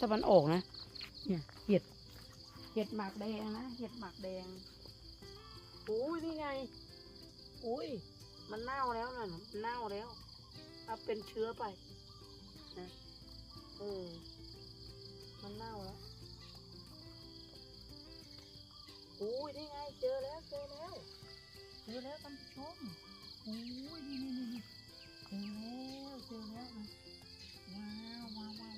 ถ้ามันออกนะ เนี่ยเห็ด เห็ดหมากแดงนะ เห็ดหมากแดงอุ้ยนี่ไง อุ้ย มันเน่าแล้วนะมันเน่าแล้วเอาเป็นเชื้อไปนะเออ มันเน่าแล้วอุ้ยนี่ไง เจอแล้ว เจอแล้ว เจอแล้วท่านผู้ชมอุ้ยนี่นี่นี่นี่เจอแล้ว เจอแล้วนะว้าวว้าวว้าวว้าวแค่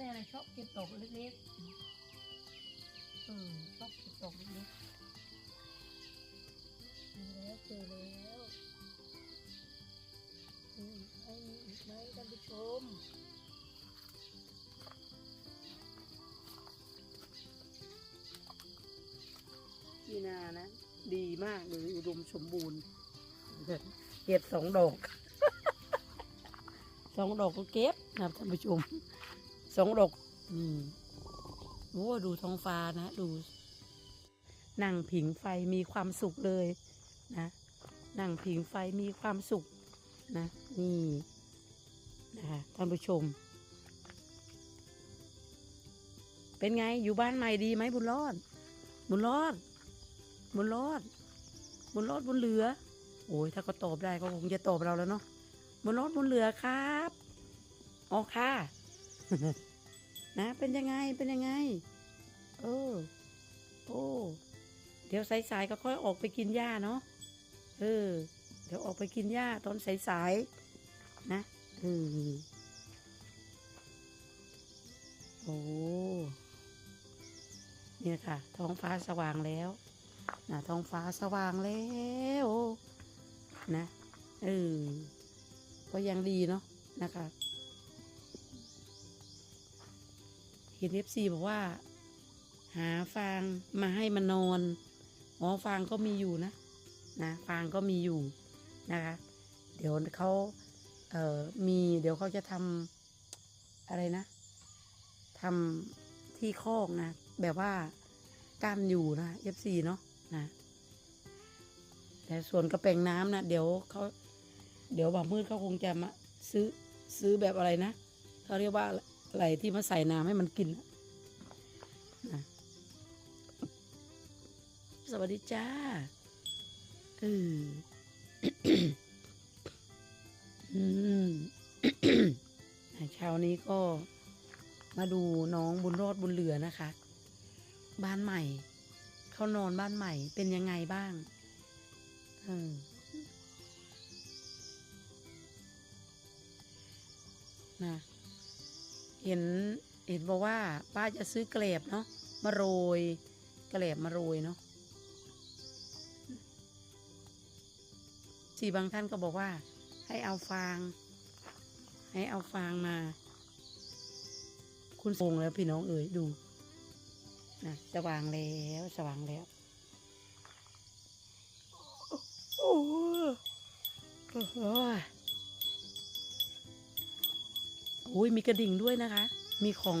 ได้อะไรชอบเก็บตกเล็กๆเออชอบเก็บตกเล็กๆเจอแล้วเจอแล้วอืมไอ้นี่อีกไหมท่านผู้ชมที่นานะ ดีมากเลยอุดมสมบูรณ์เก็บสองดอก สองดอกก็เก็บนะครับท่านผู้ชม สองดอกอืมโอ้ดูท้องฟ้านะ ดู นั่งผิงไฟมีความสุขเลยนะ นั่งผิงไฟมีความสุขนะ นี่นะคะท่านผู้ชม เป็นไงอยู่บ้านใหม่ดีไหมบุญรอด บุญรอด บุญรอด บุญรอดบุญเหลือ โอ้ยถ้าเขาตอบได้ก็คงจะตอบเราแล้วเนาะบุญรอดบุญเหลือครับอ๋อค่ะ นะ เป็นยังไงเป็นยังไง เออ โอ้ เดี๋ยวสายๆก็ค่อยออกไปกินหญ้าเนาะเออ เดี๋ยวออกไปกินหญ้าตอนสายๆนะเออโอ้เนี่ยค่ะ ท้องฟ้าสว่างแล้วนะท้องฟ้าสว่างแล้วนะเออก็ยังดีเนาะนะคะ เห็นเอฟซีบอกว่า หาฟางมาให้มันนอนอ๋อฟางก็มีอยู่นะนะฟางก็มีอยู่นะคะ เดี๋ยวเขาเอ่อมีเดี๋ยวเขาจะทำอะไรนะทำที่คอกนะ แบบว่ากั้นอยู่นะเอฟซีเนาะนะแต่ส่วนกระแปงน้ำนะเดี๋ยวเขาเดี๋ยวบ่ามืดเขาคงจะมาซื้อซื้อแบบอะไรนะเขาเรียกว่า อะไรที่มาใส่น้ำให้มันกินนะสวัสดีจ้าเอออืมเช้านี้ก็มาดูน้องบุญรอดบุญเหลือนะคะ บ้านใหม่ เขานอนบ้านใหม่ เป็นยังไงบ้างเออนะ ห็นเห็นบอกว่าป้าจะซื้อเกลบเนาะมาโรยเกลบมาโรยเนาะสี่บางท่านก็บอกว่า ให้เอาฟาง ให้เอาฟางมา คุณทรงแล้วพี่น้องเอ๋ยดูนะสว่างแล้วสว่างแล้วโอ้โห โอ้ยมีกระดิ่งด้วยนะคะ มีของ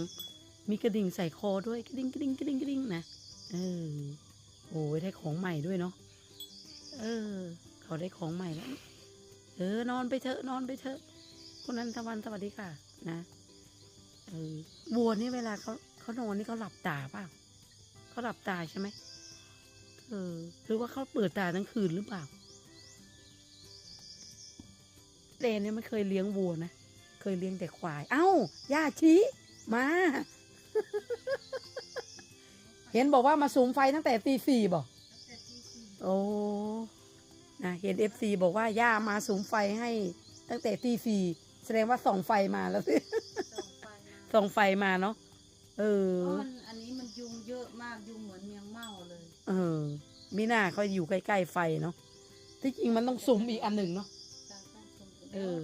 มีกระดิ่งใส่คอด้วยกระดิ่งกระดิ่งกระดิ่งกระดิ่งนะเออโอ้ยได้ของใหม่ด้วยเนาะเออ เขาได้ของใหม่แล้วเออนอนไปเถอะนอนไปเถอะคุณนันทวันสวัสดีค่ะ นะเออวัวนี่เวลาเขาเขานอนนี่เขาหลับตาเปล่าเขาหลับตาใช่ไหมเออหรือว่าเขาเปิดตาทั้งคืนหรือเปล่าเรนเนี่ยไม่เคยเลี้ยงวัวนะ เคยเลี้ยงแต่ควาย เอ้าย่าชี้มา เห็นบอกว่ามาสูมไฟตั้งแต่ตีสี่บอกโอ้นะเห็นเอฟซีบอกว่าย่ามาสูมไฟให้ตั้งแต่ตีสี่แสดงว่าส่องไฟมาแล้วสิส่องไฟมาเนาะเออเพราะมันอันนี้มันยุงเยอะมากยุงเหมือนเมียงเม่าเลย เออมิน่าเขาอยู่ใกล้ๆไฟเนาะที่จริงมันต้องซุมอีกอันหนึ่งเนาะการตั้งชมเออ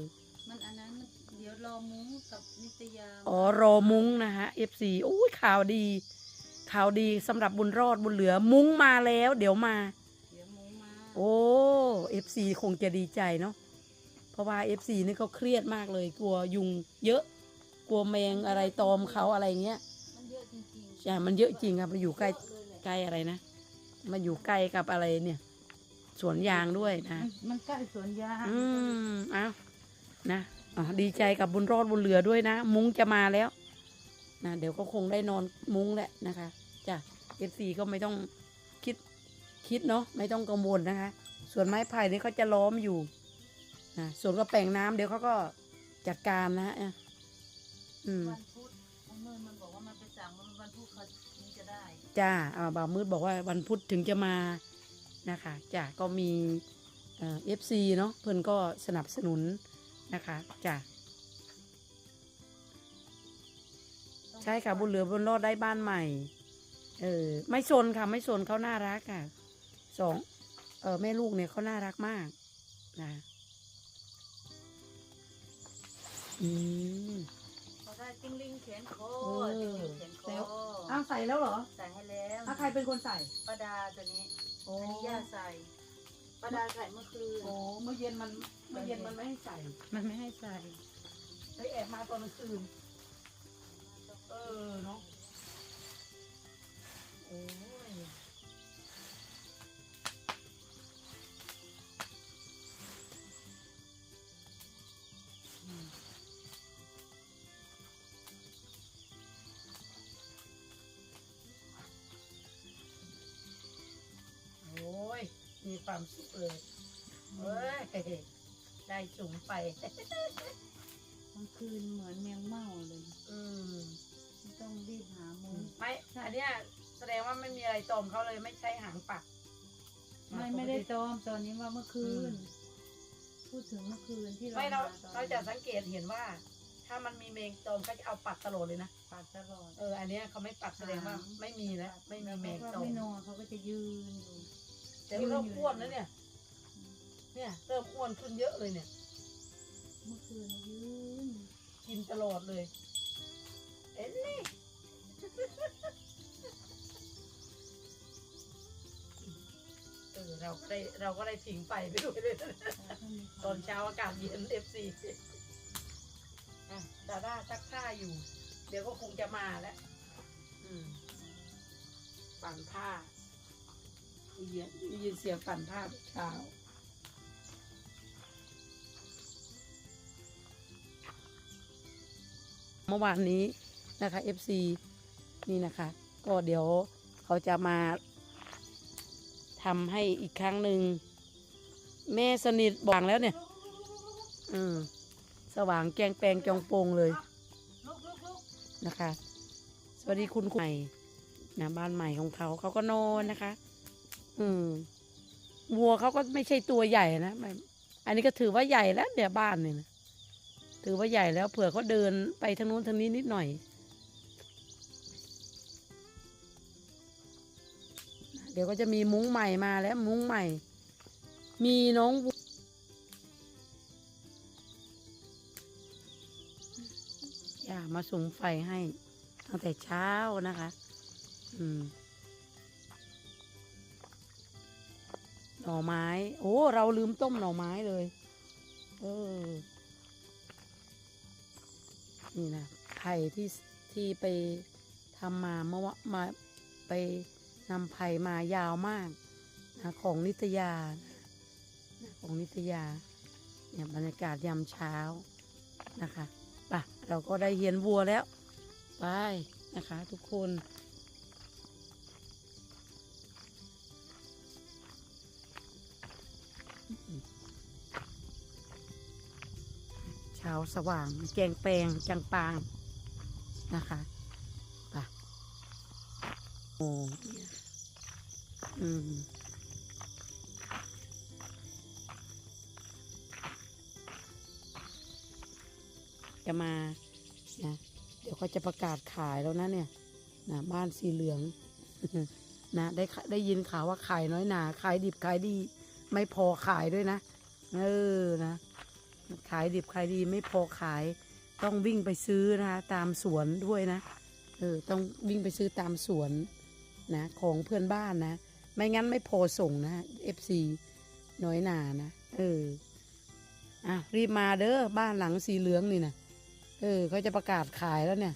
รอมุ้งกับนิตยาอ๋อรอมุ้งนะฮะ FC โอ้ยข่าวดี ข่าวดีสำหรับบุญรอดบุญเหลือมุ้งมาแล้ว เดี๋ยวมา เดี๋ยวมุ้งมาโอ้ FC คงจะดีใจเนาะเพราะว่า FC นี่เขาเครียดมากเลย กลัวยุงเยอะ กลัวแมงอะไรตอมเขาอะไรเงี้ยมันเยอะจริงๆใช่มันเยอะจริงครับมาอยู่ใกล้เยอะเลยแหละใกล้อะไรนะมาอยู่ใกล้กับอะไรเนี่ย สวนยางด้วยนะ มันมันใกล้สวนยาง อืมเอา นะอ๋อดีใจกับบุญรอดบุญเหลือด้วยนะ มุ้งจะมาแล้วนะเดี๋ยวก็คงได้นอนมุ้งแหละนะคะจ้ะเอฟซีก็ไม่ต้องคิดคิดเนาะไม่ต้องกังวลนะคะ ส่วนไม้ไผ่นี่เขาจะล้อมอยู่นะส่วนกระแป่งน้ำเดี๋ยวเขาก็จัดการนะฮะอืมวันพุธเมินมันบอกว่ามันไปสั่งวันพุธเขาจะได้จ้าอ่าบ่าวมืดบอกว่าวันพุธถึงจะมานะคะจ้าก็มีเอฟซีเนาะเพื่อนก็สนับสนุน นะคะจ้าใช่ค่ะบุญเหลือบนรอดได้บ้านใหม่ เออ ไม่สนค่ะ ไม่สนเขาน่ารักค่ะสองเออแม่ลูกเนี่ยเขาน่ารักมากนะอืมเขาได้จิ้งลิงแขนคอเออจิ้งลิงแขนคแล้วออ้าวใส่แล้วเหรอ ใส่ให้แล้วอ้าวใครเป็นคนใส่ป้าดาตัวนี้โอ้อันนี้ย่าใส่ ป้าดาใส่เมื่อคืนโอ้เมื่อเย็นมันเมื่อเย็นมันไม่ให้ใส่ มันไม่ให้ใส่ไปแอบมาตอนกลางคืน เออเนาะโอ้ยอื ความสุขเลยเฮ้ยได้สูงไป กลางคืนเหมือนแมงเม่าเลยอืมไม่ต้องรีบหามุ้งไม่อันเนี้ยแสดงว่าไม่มีอะไรตอมเขาเลยไม่ใช่หางปักไม่ไม่ได้ตอมตอนนี้ว่าเมื่อคืน พูดถึงเมื่อคืนที่เราไม่เราตอนเราจะสังเกตเห็นว่า ถ้ามันมีเมงตอมก็จะเอาปักตลอดเลยนะปากตลอดเอออันเนี้ยเขาไม่ปักแสดงว่าไม่มีแล้วไม่มีเมงแล้วตก็อมไม่นอนเขาก็จะยืนอยู่ แต่เริ่มอ้วนแล้วเนี่ย เนี่ยเริ่มอ้วนขึ้นเยอะเลยเนี่ย เมื่อคืนยืนกินตลอดเลยเอ็นนี่ เออเราก็ได้เราก็ได้ผิงไฟไปด้วยเลยนะตอนเช้าอากาศเย็นเอฟซีอะดาด้าซักผ้าอยู่ เดี๋ยวก็คงจะมาแล้ว อืมปั่นผ้า ยินได้ยินเสียงปั่นผ้าทุกเช้าเมื่อวานนี้นะคะ FC นี่นะคะ ก็เดี๋ยวเขาจะมาทำให้อีกครั้งหนึ่ง แม่สนิทบอกแล้วเนี่ย อืมสว่างแกงแปลงจองโปงเลยนะคะ สวัสดีคุณคุณใหม่นะบ้านใหม่ของเขาเขาก็นอนนะคะ อืมวัวเขาก็ไม่ใช่ตัวใหญ่นะไอันนี้ก็ถือว่าใหญ่แล้วเดี๋ยวบ้านเนี่ยนะถือว่าใหญ่แล้ว เผื่อเขาเดินไปทางนู้นทางนี้นิดหน่อยเดี๋ยวก็จะมีมุ้งใหม่มาแล้วมุ้งใหม่ มีน้องวัวอย่ามาสุมไฟให้ตั้งแต่เช้านะคะ อืม หน่อไม้ โอ้ เราลืมต้มหน่อไม้เลย เออ นี่นะไผ่ที่ที่ไปทำมาเมื่อวะมาไปนำไผ่มายาวมากนะของนิตยานะของนิตยา เนี่ยบรรยากาศยามเช้านะคะไปะเราก็ได้เห็นวัวแล้ว ไปนะคะ ทุกคน เช้าสว่าง แจงแปลงจังปางนะคะไปโอ้อืมจะมานะเดี๋ยวเขาจะประกาศขายแล้วนะเนี่ยนะบ้านสีเหลืองนะได้ได้ยินข่าวว่าขายน้อยหนาขายดิบขายดี ไม่พอขายด้วยนะ เออนะ ขายดิบขายดีไม่พอขาย ต้องวิ่งไปซื้อนะคะตามสวนด้วยนะเออต้องวิ่งไปซื้อตามสวนนะของเพื่อนบ้านนะ ไม่งั้นไม่พอส่งนะเอฟซีน้อยหนานะเอออะรีบมาเด้อบ้านหลังสีเหลืองนี่นะเออเขาจะประกาศขายแล้วเนี่ย